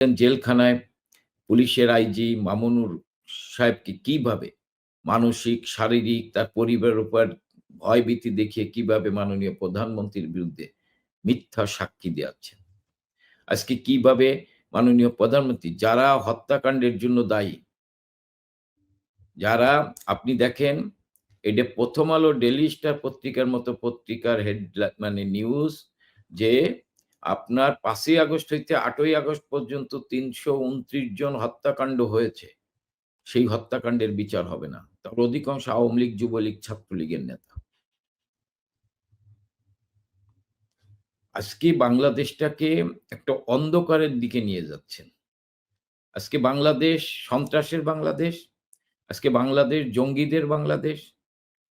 জেলখানায়, পুলিশের আইজি মামুনুর সাহেবকে কীভাবে মানসিক, শারীরিক, তার পরিবারের উপর ভয়ভীতি দেখিয়ে কীভাবে মাননীয় প্রধানমন্ত্রীর বিরুদ্ধে মিথ্যা সাক্ষী দেওয়াচ্ছেন আজকে কীভাবে মাননীয় প্রধানমন্ত্রী, যারা হত্যাকাণ্ডের জন্য দায়ী, যারা, আপনি দেখেন এটা প্রথম আলো ডেলি স্টার পত্রিকার মতো পত্রিকার হেড মানে নিউজ যে আপনার পাঁচই আগস্ট হইতে আটই আগস্ট পর্যন্ত তিনশো উনত্রিশ জন হত্যাকাণ্ড হয়েছে। সেই হত্যাকাণ্ডের বিচার হবে না। তার অধিকাংশ আওয়ামী লীগ, যুবলীগ, ছাত্রলীগের নেতা। আজকে বাংলাদেশটাকে একটা অন্ধকারের দিকে নিয়ে যাচ্ছেন। আজকে বাংলাদেশ সন্ত্রাসের বাংলাদেশ, আজকে বাংলাদেশ জঙ্গিদের বাংলাদেশ,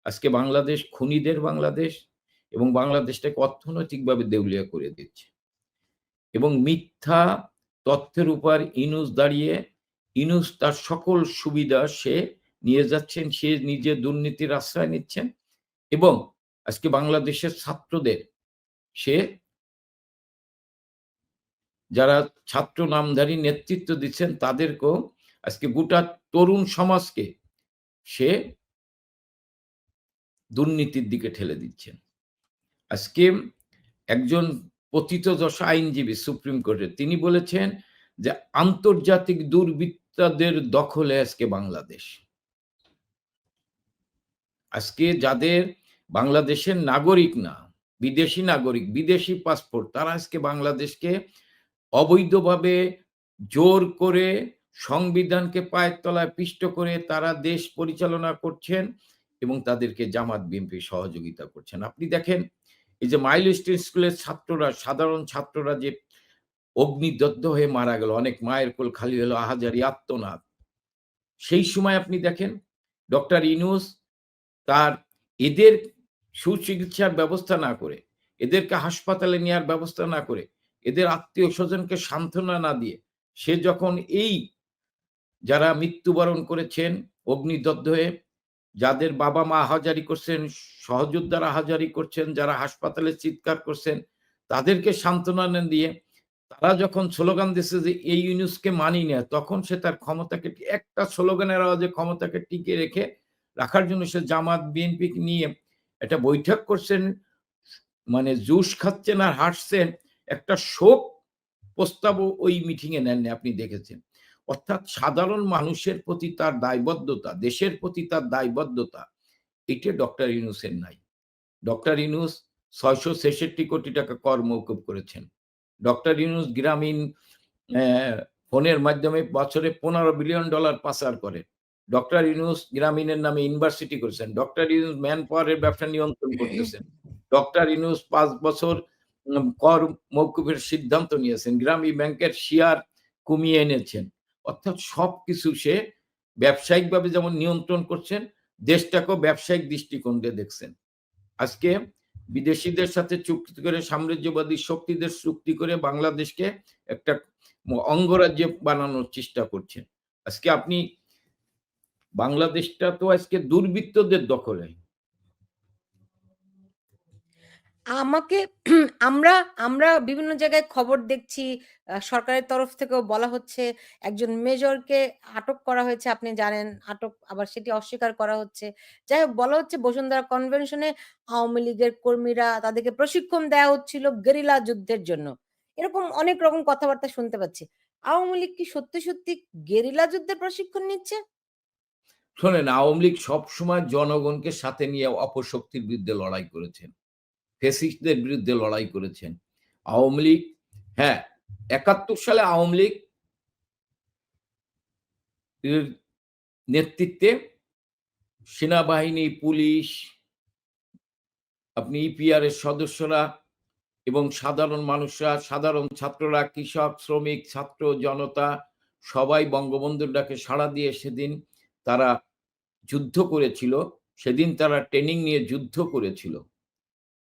আজকে বাংলাদেশ খুনিদের বাংলাদেশ এবং বাংলাদেশটাকে অর্থনৈতিকভাবে দেউলিয়া করে দিচ্ছে। এবং মিথ্যা তথ্যের উপর ইনুস দাঁড়িয়ে, ইনুস তার সকল সুবিধা সে নিয়ে যাচ্ছেন, সে নিজে দুর্নীতির আশ্রয় নিচ্ছেন এবং আজকে বাংলাদেশের ছাত্রদের সে যারা ছাত্র নামধারী নেতৃত্ব দিচ্ছেন, তাদেরকেও আজকে গোটা তরুণ সমাজকে সে দুর্নীতির দিকে ঠেলে দিচ্ছেন। আজকে একজন পতিত দশা আইনজীবী সুপ্রিম কোর্টে, তিনি বলেছেন যে আন্তর্জাতিক দুর্বৃত্তাদের দখলে আজকে বাংলাদেশ। আজকে যাদের বাংলাদেশের নাগরিক না, বিদেশি নাগরিক, বিদেশি পাসপোর্ট, তারা আজকে বাংলাদেশকে অবৈধভাবে জোর করে সংবিধানকে পায়ের তলায় পিষ্ট করে তারা দেশ পরিচালনা করছেন এবং তাদেরকে জামাত, বিএনপি সহযোগিতা করছেন। আপনি দেখেন এই যে মাইল স্কুলের ছাত্ররা, সাধারণ ছাত্ররা যে অগ্নিদগ্ধ হয়ে মারা গেল, অনেক মায়ের কোল খালি হলো, আহাজারি আত্মনাথ সেই সময় আপনি দেখেন, ডক্টর ইনুস তার এদের সুচিকিৎসার ব্যবস্থা না করে, এদেরকে হাসপাতালে নেওয়ার ব্যবস্থা না করে, এদের আত্মীয় স্বজনকে সান্ত্বনা না দিয়ে, সে যখন এই যারা মৃত্যুবরণ করেছেন, অগ্নিদগ্ধ হয়ে যাদের বাবা মা হাজারি করছেন, সহযোদ্ধারা হাজারি করছেন, যারা হাসপাতালে চিৎকার করছেন, তাদেরকে সান্ত্বনা দিয়ে তারা যখন স্লোগান দিচ্ছে যে এই ইউনিউসকে মানি না তখন সে তার ক্ষমতাকে একটা স্লোগানের আওয়াজে ক্ষমতাকে টিকে রেখে রাখার জন্য সে জামাত, বিএনপি নিয়ে একটা বৈঠক করছেন মানে জুস খাচ্ছেন আর হাসছেন, একটা শোক প্রস্তাবও ওই মিটিং এ নেননি, আপনি দেখেছেন। অর্থাৎ সাধারণ মানুষের প্রতি তার দায়বদ্ধতা, দেশের প্রতি তার দায়বদ্ধতা, এটা ডক্টর ইউনুসের নাই। ডক্টর ইউনুস ছয়শো ছেষট্টি কোটি টাকা কর মৌকুব করেছেন। ডক্টর ইউনুস গ্রামীণ ফোনের মাধ্যমে বছরে পনেরো বিলিয়ন ডলার পাচার করে ডক্টর ইউনুস গ্রামীণের নামে ইউনিভার্সিটি করেছেন। ডক্টর ইউনুস ম্যান পাওয়ারের ব্যবসা নিয়ন্ত্রণ করতেছেন। ডক্টর ইউনুস পাঁচ বছর কর মৌকুফের সিদ্ধান্ত নিয়েছেন। গ্রামীণ ব্যাংকের শেয়ার কমিয়ে এনেছেন। অর্থাৎ সব কিছু সে ব্যবসায়িকভাবে যেমন নিয়ন্ত্রণ করছেন, দেশটাকেও ব্যবসায়িক দৃষ্টিকোণ দিয়ে দেখছেন। আজকে বিদেশিদের সাথে চুক্তি করে, সাম্রাজ্যবাদী শক্তিদের চুক্তি করে বাংলাদেশকে একটা অঙ্গরাজ্য বানানোর চেষ্টা করছেন। আজকে আপনি, বাংলাদেশটা তো আজকে দুর্বৃত্তদের দখলে। আমাকে আমরা আমরা বিভিন্ন জায়গায় খবর দেখছি সরকারের তরফ থেকেও বলা হচ্ছে, একজন মেজরকে আটক করা হয়েছে, আপনি জানেন, আটক, আবার সেটি অস্বীকার করা হচ্ছে। যাই হোক, বলা হচ্ছে বসুন্ধরা কনভেনশনে আওয়ামী লীগের কর্মীরা তাদেরকে প্রশিক্ষণ দেওয়া হচ্ছিল গেরিলা যুদ্ধের জন্য। এরকম অনেক রকম কথাবার্তা শুনতে পাচ্ছি। আওয়ামী লীগ কি সত্যি সত্যি গেরিলা যুদ্ধের প্রশিক্ষণ নিচ্ছে? শোনেন, আওয়ামী লীগ সবসময় জনগণকে সাথে নিয়ে অপশক্তির বিরুদ্ধে লড়াই করেছেন। ফেসিস্টদের বিরুদ্ধে লড়াই করেছেন। আওয়ামী লীগ হ্যাঁ একাত্তর সালে আওয়ামী লীগ নেতৃত্বে সেনাবাহিনী, পুলিশ, আপনি ইপিআর এর সদস্যরা এবং সাধারণ মানুষরা, সাধারণ ছাত্ররা, কৃষক, শ্রমিক, ছাত্র, জনতা, সবাই বঙ্গবন্ধুর ডাকে সাড়া দিয়ে সেদিন তারা যুদ্ধ করেছিল। সেদিন তারা ট্রেনিং নিয়ে যুদ্ধ করেছিল।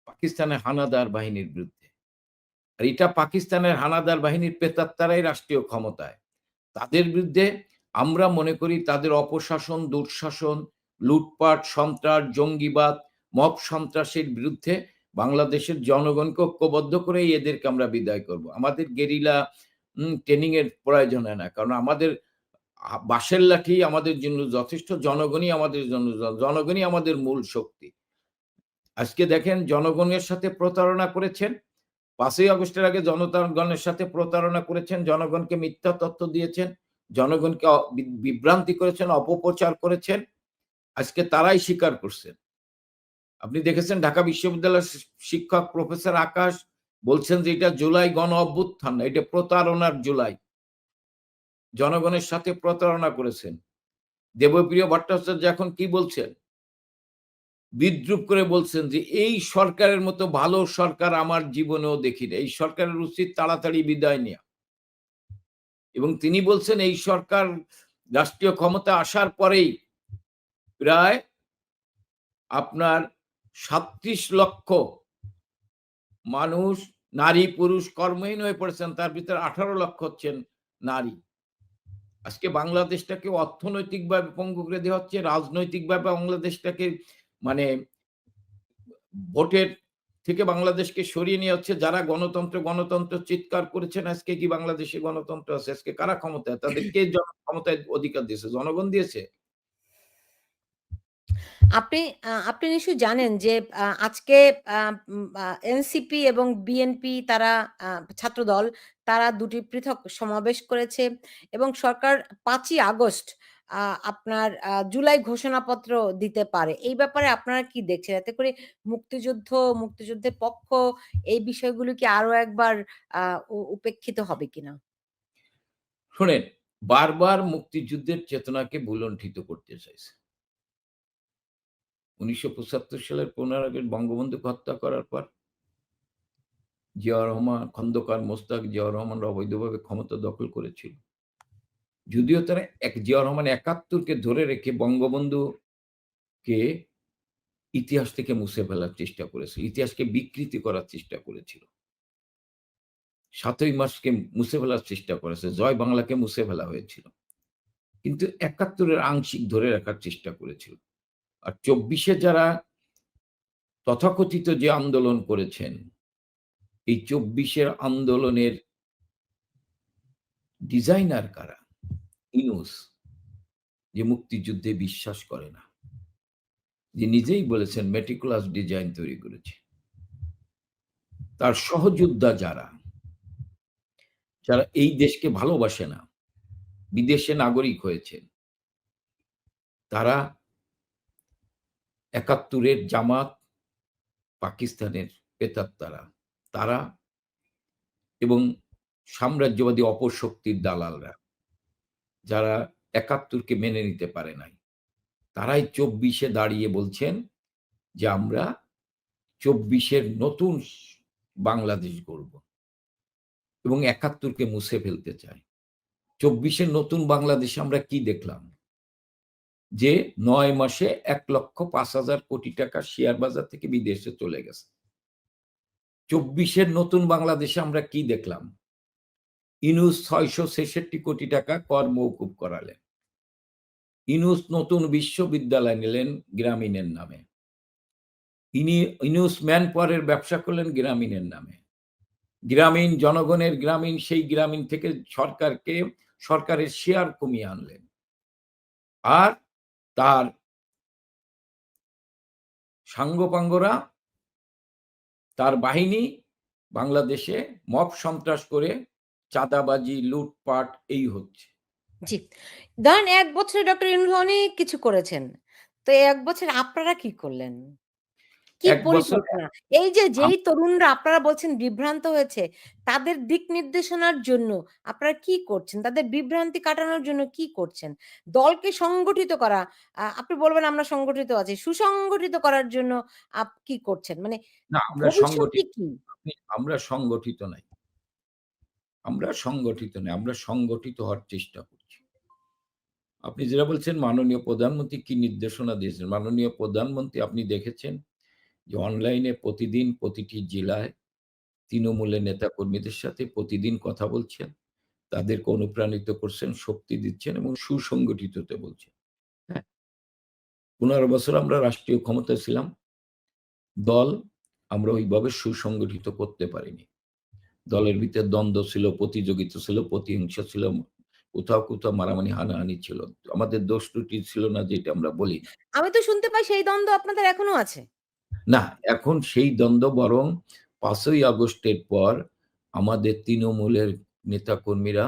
পাকিস্তানের হানাদার বাহিনীর বিরুদ্ধে আর এটা পাকিস্তানের হানাদার বাহিনীর পেতাত্তারাই রাষ্ট্রীয় ক্ষমতায় তাদের বিরুদ্ধে আমরা মনে করি তাদের অপশাসন দুঃশাসন লুটপাট সন্ত্রাস জঙ্গিবাদ মব সন্ত্রাসের বিরুদ্ধে বাংলাদেশের জনগণকে ঐক্যবদ্ধ করে এদেরকে আমরা বিদায় করব আমাদের গেরিলা ট্রেনিং এর প্রয়োজন হয় না। কারণ আমাদের আ বাঁশের লাঠি আমাদের জন্য যথেষ্ট, জনগণই আমাদের জন্য জনগণই আমাদের মূল শক্তি। আজকে দেখেন জনগণের সাথে প্রতারণা করেছেন। পাঁচই আগস্টের আগে জনতাগণের সাথে প্রতারণা করেছেন, জনগণকে মিথ্যা তথ্য দিয়েছেন, জনগণকে বিভ্রান্তি করেছেন, অপপ্রচার করেছেন। আজকে তারাই স্বীকার করছেন। আপনি দেখেছেন ঢাকা বিশ্ববিদ্যালয়ের শিক্ষক প্রফেসর আকাশ বলছেন যে এটা জুলাই গণ অভ্যুত্থান এটা প্রতারণার জুলাই। জনগণের সাথে প্রতারণা করেছেন। দেবপ্রিয় ভট্টাচার্য এখন কি বলছেন? বিদ্রূপ করে বলছেন যে এই সরকারের মতো ভালো সরকার আমার জীবনেও দেখিনি। এই সরকারের উচিত তাড়াতাড়ি বিদায় নেওয়া এবং তিনি বলছেন এই সরকার রাষ্ট্রীয় ক্ষমতা আসার পরেই প্রায় আপনার ৩৭ লক্ষ মানুষ নারী পুরুষ কর্মহীন হয়ে পড়েছেন। তার ভিতরে ১৮ লক্ষ হচ্ছেন নারী। আজকে বাংলাদেশটাকে অর্থনৈতিকভাবে পঙ্গু করে দেওয়া হচ্ছে, রাজনৈতিকভাবে বাংলাদেশটাকে মানে ভোটের থেকে বাংলাদেশকে সরিয়ে নেওয়া হচ্ছে। যারা গণতন্ত্র, গণতন্ত্র চিৎকার করেছেন আজকে কি বাংলাদেশে গণতন্ত্র আছে? আজকে কারা ক্ষমতায়? তাদের কে জন ক্ষমতায় অধিকার দিয়েছে? জনগণ দিয়েছে? আপনি আপনি নিশ্চয়ই জানেন যে আজকে এনসিপি এবং বিএনপি তারা আ ছাত্রদল তারা দুটি পৃথক সমাবেশ করেছে এবং সরকার পাঁচই আগস্ট আপনার জুলাই ঘোষণাপত্র দিতে পারে। এই ব্যাপারে আপনারা কি দেখছেন? এতে করে মুক্তিযুদ্ধ, মুক্তিযুদ্ধের পক্ষ এই বিষয়গুলো কি আরও একবার উপেক্ষিত হবে কিনা? শোনেন, বারবার মুক্তিযুদ্ধের চেতনাকে ভুলণ্ঠিত করতে চাইছে। ১৯৭৫ সালের ১৫ আগস্ট বঙ্গবন্ধুকে হত্যা করার পর জিয়াউর রহমান, খন্দকার মোস্তাক জিয়াউর রহমানরা অবৈধভাবে ক্ষমতা দখল করেছিল। যদিও তারা এক জিয়াউর রহমান ৭১ কে ধরে রেখে বঙ্গবন্ধুকে ইতিহাস থেকে মুছে ফেলার চেষ্টা করেছিল। ইতিহাসকে বিকৃতি করার চেষ্টা করেছিল। ৭ই মার্চকে মুছে ফেলার চেষ্টা করেছে। জয় বাংলাকে মুছে ফেলা হয়েছিল। কিন্তু একাত্তরের আংশিক ধরে রাখার চেষ্টা করেছিল। আর চব্বিশে যারা তথাকথিত যে আন্দোলন করেছেন, এই চব্বিশের আন্দোলনের ডিজাইনার কারা? ইউনূস যে মুক্তিযুদ্ধে বিশ্বাস করে না। যে নিজেই বলেছেন মেটিকুলাস ডিজাইন তৈরি করেছে। তার সহযোদ্ধা যারা, যারা এই দেশকে ভালোবাসে না, বিদেশে নাগরিক হয়েছেন। তারা একাত্তরের জামাত, পাকিস্তানের প্রেতাত্মারা, তারা এবং সাম্রাজ্যবাদী অপশক্তির দালালরা, যারা একাত্তরকে মেনে নিতে পারে নাই। তারাই চব্বিশে দাঁড়িয়ে বলছেন যে আমরা চব্বিশের নতুন বাংলাদেশ গড়ব। এবং একাত্তরকে মুছে ফেলতে চায়। চব্বিশের নতুন বাংলাদেশে আমরা কি দেখলাম? যে নয় মাসে ১,০৫,০০০ কোটি টাকা শেয়ার বাজার থেকে বিদেশে চলে গেছে। চব্বিশের নতুন বাংলাদেশে আমরা কি দেখলাম? ইউনূস ৬৬৬ কোটি টাকা কর মওকুফ করালেন। ইনুস নতুন বিশ্ববিদ্যালয় নিলেন গ্রামীণের নামে। ইনি, ইনুস ম্যানপাওয়ার এর ব্যবসা করলেন গ্রামীণের নামে। গ্রামীণ জনগণের গ্রামীণ, সেই গ্রামীণ থেকে সরকারকে, সরকারের শেয়ার কমিয়ে আনলেন। আর তার সাঙ্গপাঙ্গরা, তার বাহিনী বাংলাদেশে মব সন্ত্রাস করে চাঁদাবাজি, লুটপাট এই হচ্ছে। জি। ধরেন ১ বছরে ডক্টর ইউনূস অনেক কিছু করেছেন। তো এক বছর আপনারা কি করলেন? কি পরিকল্পনা? এই যে যেই তরুণরা আপনারা বলছেন বিভ্রান্ত হয়েছে, তাদের দিক নির্দেশনার জন্য আপনারা কি করছেন? তাদের বিভ্রান্তি কাটানোর জন্য কি করছেন? দলকে সংগঠিত করা, আপনি বলবেন আমরা সংগঠিত আছি। সুসংগঠিত করার জন্য আপ কি করছেন? মানে না আমরা সংগঠিত? আমরা সংগঠিত নাই। আমরা সংগঠিত নই। আমরা সংগঠিত হওয়ার চেষ্টা করছি। আপনি যেটা বলছেন মাননীয় প্রধানমন্ত্রী কি নির্দেশনা দিয়েছেন? মাননীয় প্রধানমন্ত্রী আপনি দেখেছেন যে অনলাইনে প্রতিদিন প্রতিটি জেলায় তৃণমূলের নেতাকর্মীদের সাথে প্রতিদিন কথা বলছেন। তাদেরকে অনুপ্রাণিত করছেন, শক্তি দিচ্ছেন এবং সুসংগঠিত হতে বলছেন। হ্যাঁ? ১৫ বছর আমরা রাষ্ট্রীয় ক্ষমতায় ছিলাম। দল আমরা ওইভাবে সুসংগঠিত করতে পারিনি। দলের ভিতরে দ্বন্দ্ব ছিল, প্রতিযোগিতা ছিল, প্রতিহিংসা ছিল, কোথাও, কোথাও মারামারি হানাহানি ছিল। আমাদের দোষ ত্রুটি ছিল না যেটা আমরা বলি আমি তো শুনতে পাই সেই দ্বন্দ্ব আপনাদের এখনও আছে। না, এখন সেই দ্বন্দ্ব বরং ৫ই আগস্টের পর আমাদের তৃণমূলের নেতাকর্মীরা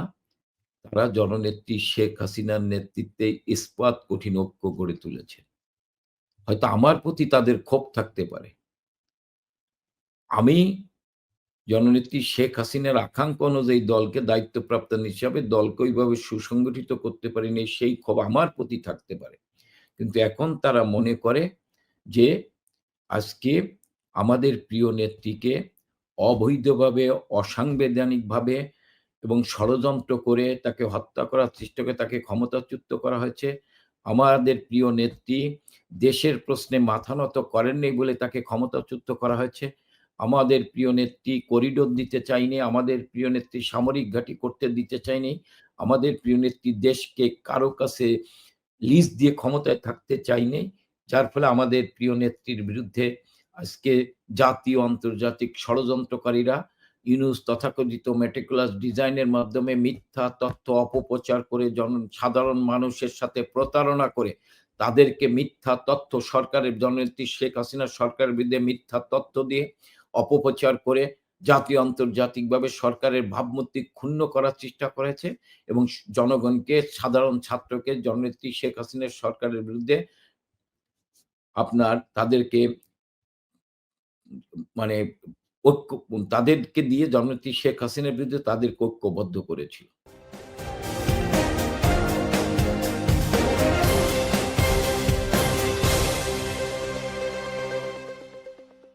তারা জননেত্রী শেখ হাসিনার নেতৃত্বে ইস্পাত কঠিন ঐক্য গড়ে তুলেছে। হয়তো আমার প্রতি তাদের ক্ষোভ থাকতে পারে। আমি জননেত্রী শেখ হাসিনার আকাঙ্ক্ষা অনুযায়ী দলকে দায়িত্বপ্রাপ্ত হিসাবে দলকে ওইভাবে সুসংগঠিত করতে পারেনি সেই ক্ষোভ আমার প্রতি থাকতে পারে। কিন্তু এখন তারা মনে করে যে আজকে আমাদের প্রিয় নেত্রীকে অবৈধভাবে, অসাংবিধানিকভাবে এবং ষড়যন্ত্র করে তাকে হত্যা করার চেষ্টা করে তাকে ক্ষমতাচ্যুত করা হয়েছে। আমাদের প্রিয় নেত্রী দেশের প্রশ্নে মাথা নত করেননি বলে তাকে ক্ষমতাচ্যুত করা হয়েছে। আমাদের প্রিয় নেত্রী করিডোর দিতে চাইনি, আমাদের প্রিয় নেত্রী সামরিক ঘাঁটি করতে দিতে চাইনি, আমাদের প্রিয় নেত্রী দেশকে কারও কাছে লিজ দিয়ে ক্ষমতায় থাকতে চায়নি। যার ফলে আমাদের প্রিয় নেত্রীর বিরুদ্ধে আজকে জাতীয় আন্তর্জাতিক ষড়যন্ত্রকারীরা ইউনুস তথাকথিত মেটিকুলাস ডিজাইনের মাধ্যমে মিথ্যা তথ্য অপপ্রচার করে জন, সাধারণ মানুষের সাথে প্রতারণা করে তাদেরকে মিথ্যা তথ্য সরকারের জননেত্রী শেখ হাসিনা সরকারের বিরুদ্ধে মিথ্যা তথ্য দিয়ে অপপ্রচার করে জাতীয় আন্তর্জাতিকভাবে সরকারের ভাবমূর্তি ক্ষুণ্ণ করার চেষ্টা করেছে এবং জনগণকে, সাধারণ ছাত্রকে, জননেত্রী শেখ হাসিনার সরকারের বিরুদ্ধে আপনার তাদেরকে মানে ঐক্য, তাদেরকে দিয়ে জননেত্রী শেখ হাসিনার বিরুদ্ধে তাদেরকে ঐক্যবদ্ধ করেছিল।